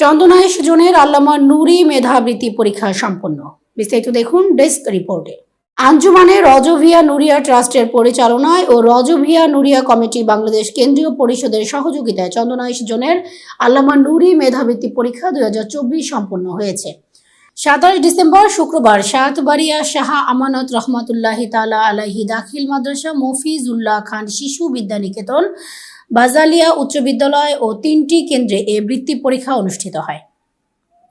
চন্দনাইশ জোনের আল্লামা নুরি মেধাবৃত্তি পরীক্ষা সম্পন্ন। বিস্তারিত দেখুন ডেস্ক রিপোর্টে। আঞ্জুমানে রজভিয়া নুরিয়া ট্রাস্টের পরিচালনায় ও রজভিয়া নুরিয়া কমিটি বাংলাদেশ কেন্দ্রীয় পরিষদের সহযোগিতায় চন্দনাইশ জোনের আল্লামা নুরি মেধাবৃত্তি পরীক্ষা দুই হাজার চব্বিশ সম্পন্ন হয়েছে। সাতাশ ডিসেম্বর শুক্রবার সাতবাড়িয়া শাহ আমানত রহমতুল্লাহি তালা আলাহি দাখিল মাদ্রাসা মফিজুল্লাহ খান শিশু বিদ্যানিকেতন, বাজালিয়া উচ্চ বিদ্যালয় ও তিনটি কেন্দ্রে এ বৃত্তি পরীক্ষা অনুষ্ঠিত হয়।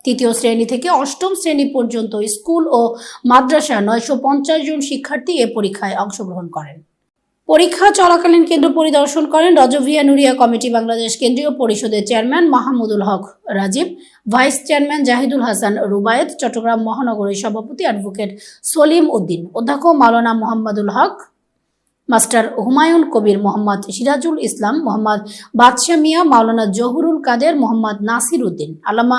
তৃতীয় শ্রেণি থেকে অষ্টম শ্রেণি পর্যন্ত স্কুল ও মাদ্রাসা নয়শো পঞ্চাশ জন শিক্ষার্থী এ পরীক্ষায় অংশগ্রহণ করেন। পরীক্ষা চলাকালীন কেন্দ্র পরিদর্শন করেন রজভিয়া নুরিয়া কমিটি বাংলাদেশ কেন্দ্রীয় পরিষদের chairman Mahmudul Haque Rajib, vice chairman Zahidul Hasan Rubayet, Chattogram মহানগরীর সভাপতি অ্যাডভোকেট সলিম উদ্দিন, অধ্যক্ষ মাওলানা মোহাম্মদুল হক, মাস্টার হুমায়ুন কবির মোহাম্মদ সিরাজুল ইসলাম, মোহাম্মদ বাদশা মিয়া, মাওলানা জহুরুল কাদের, মোহাম্মদ নাসির উদ্দিন, আলামা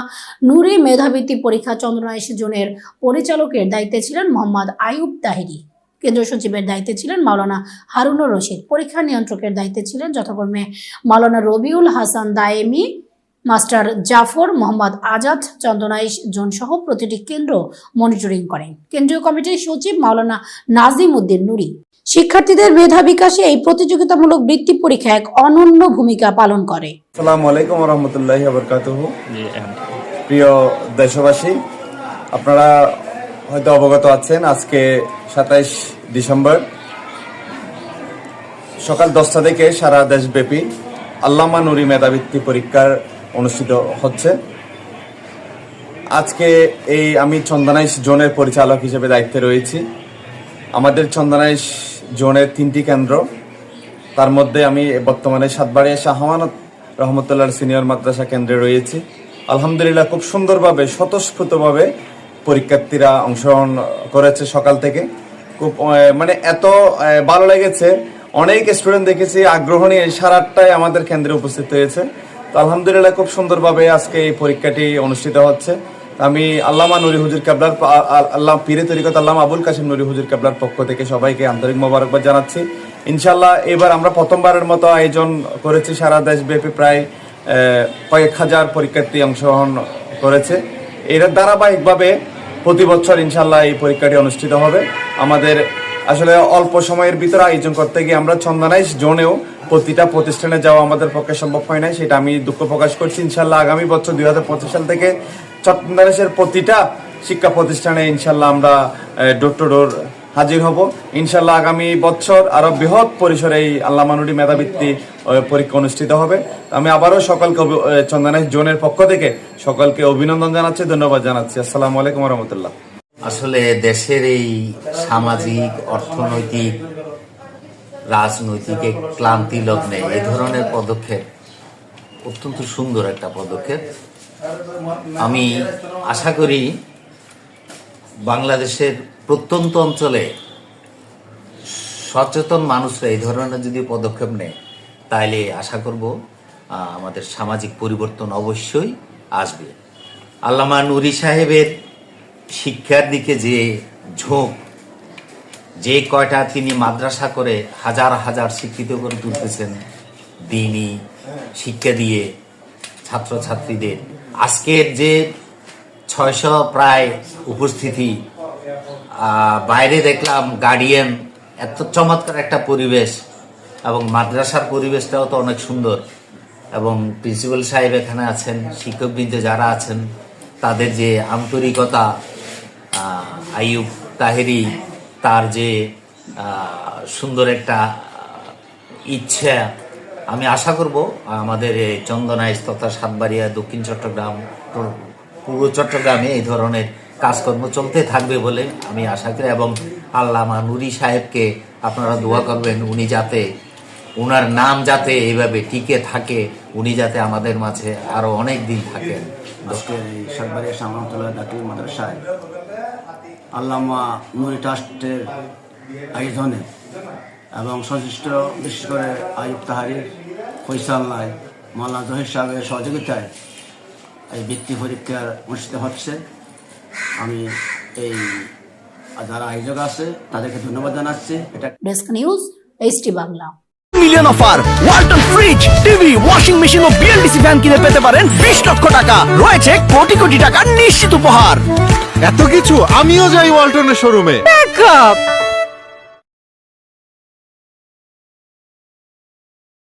নুরি মেধাবৃত্তি পরীক্ষা চন্দ্রনাইশ জোনের পরিচালকের দায়িত্বে ছিলেন মোহাম্মদ আয়ুব তাহিরি। কেন্দ্র সচিবের দায়িত্বে ছিলেন মাওলানা হারুনুর রশিদ। পরীক্ষা নিয়ন্ত্রকের দায়িত্বে ছিলেন যথাক্রমে মাওলানা রবিউল হাসান দায়েমি মাস্টার জাফর মোহাম্মদ আজাদ চন্দনাইশ জোন সহ প্রতিটি কেন্দ্র মনিটরিং করেন। কেন্দ্রীয় কমিটির সচিব মাওলানা নাজিম উদ্দিন নুরি। শিক্ষার্থীদের মেধা বিকাশে এই প্রতিযোগিতামূলক বৃত্তি পরীক্ষা এক অনন্য ভূমিকা পালন করে। আসসালামু আলাইকুম রহমতুল্লাহি। প্রিয় দেশবাসী আপনারা হয়তো অবগত আছেন, আজকে সাতাইশ ডিসেম্বর। সকাল দশটা থেকে সারা দেশব্যাপী আল্লামা নুরি মেধাবৃত্তি পরীক্ষার অনুষ্ঠিত হচ্ছে। আজকে এই আমি চন্দনাইশ জোনের পরিচালক হিসেবে দায়িত্বে রয়েছি। আমাদের চন্দনাইশ জোনের তিনটি কেন্দ্র। তার মধ্যে আমি বর্তমানে সাতবাড়িয়া শাহমানত রহমতুল্লাহ সিনিয়র মাদ্রাসা কেন্দ্রে রয়েছি। আলহামদুলিল্লাহ, খুব সুন্দরভাবে, স্বতঃস্ফূর্তভাবে পরীক্ষার্থীরা অংশগ্রহণ করেছে সকাল থেকে। খুব মানে এত ভালো লেগেছে। অনেক স্টুডেন্ট দেখেছি, আগ্রহ নিয়ে সারাটাই আমাদের কেন্দ্রে উপস্থিত হয়েছে। তো আলহামদুলিল্লাহ খুব সুন্দরভাবে আজকে এই পরীক্ষাটি অনুষ্ঠিত হচ্ছে। আমি আল্লামা নুরি হুজুর কাবলার আল্লাহ পীরে তরিকত আল্লাহ আবুল কাসিম নুরি হুজুর কাবলার পক্ষ থেকে সবাইকে আন্তরিক মোবারকবাদ জানাচ্ছি। ইনশাল্লাহ এবার আমরা প্রথমবারের মতো আয়োজন করেছি সারা দেশব্যাপী প্রায় কয়েক হাজার পরীক্ষার্থী অংশগ্রহণ করেছে। এর ধারাবাহিকভাবে প্রতি বছর ইনশাল্লাহ এই পরীক্ষাটি অনুষ্ঠিত হবে। আমাদের আসলে অল্প সময়ের ভিতরে আয়োজন করতে গিয়ে আমরা চন্দনাইশ জোনেও প্রতিটা প্রতিষ্ঠানে যাওয়া আমাদের পক্ষে সম্ভব হয় না সেটা আমি দুঃখ প্রকাশ করছি। ইনশাল্লাহ আগামী বছর দুই হাজার পঁচিশ সাল থেকে ছন্দনাইশের প্রতিটা শিক্ষা প্রতিষ্ঠানে ইনশাল্লাহ আমরা ডোর টু ডোর হাজির হব। ইনশাল্লাহ আগামী বছর আরও বৃহৎ পরিসরে এই আল্লামানুরি মেধাবৃত্তি পরীক্ষা অনুষ্ঠিত হবে। আমি আবারও সকলকে চন্দনাইশ জোনের পক্ষ থেকে সকলকে অভিনন্দন জানাচ্ছি, ধন্যবাদ জানাচ্ছি। আসসালামু আলাইকুম রহমতুল্লাহ আসলে দেশের এই সামাজিক, অর্থনৈতিক, রাজনৈতিক ক্লান্তি লগ্নে এই ধরনের পদক্ষেপ অত্যন্ত সুন্দর একটা পদক্ষেপ। আমি আশা করি বাংলাদেশের প্রত্যন্ত অঞ্চলে সচেতন মানুষরা এই ধরনের যদি পদক্ষেপ নেয়, তাইলে আশা করব আমাদের সামাজিক পরিবর্তন অবশ্যই আসবে। আল্লামা নুরি সাহেবের শিক্ষার দিকে যে ঝোঁক, যে কয়টা তিনি মাদ্রাসা করে হাজার হাজার শিক্ষিত করে তুলতেছেন, দিনই শিক্ষা দিয়ে ছাত্রছাত্রীদের, আজকের যে ছয়শো প্রায় উপস্থিতি বাইরে দেখলাম গার্ডিয়ান এত চমৎকার একটা পরিবেশ, এবং মাদ্রাসার পরিবেশটাও তো অনেক সুন্দর, এবং প্রিন্সিপাল সাহেব এখানে আছেন, শিক্ষকবৃন্দ যারা আছেন, তাদের যে আন্তরিকতা আইয়ুব তাহেরি, তার যে সুন্দর একটা ইচ্ছা, আমি আশা করব আমাদের এই চন্দনাইশ তথা সাতবাড়িয়া দক্ষিণ চট্টগ্রাম পূর্ব চট্টগ্রামে এই ধরনের কাজকর্ম চলতে থাকবে বলে আমি আশা করি, এবং আল্লামা নুরি সাহেবকে আপনারা দোয়া করবেন, উনি যাতে ওনার নাম যাতে এইভাবে টিকে থাকে, উনি যাতে আমাদের মাঝে আরও অনেক দিন থাকেন মাদ্রাসায় আল্লামা নুরি ট্রাস্টের আয়োজনে এবং সচেষ্ট বিশেষ করে আয়ুব তাহারির নাই মাল্লা জহির সাহেবের সহযোগিতায় এই বৃত্তি পরীক্ষার অনুষ্ঠিত হচ্ছে। আমি এই যারা আয়োজক আছে তাদেরকে ধন্যবাদ জানাচ্ছি। এটা desk news HT Bangla million offer Walton fridge TV washing machine ও বিএলডিসি ফ্যান কিনে পেতে পারেন বিশ লক্ষ টাকা। রয়েছে কোটি কোটি টাকা নিশ্চিত উপহার। এত কিছু আমিও যাই ওয়ালটনের শোরুমে Backup!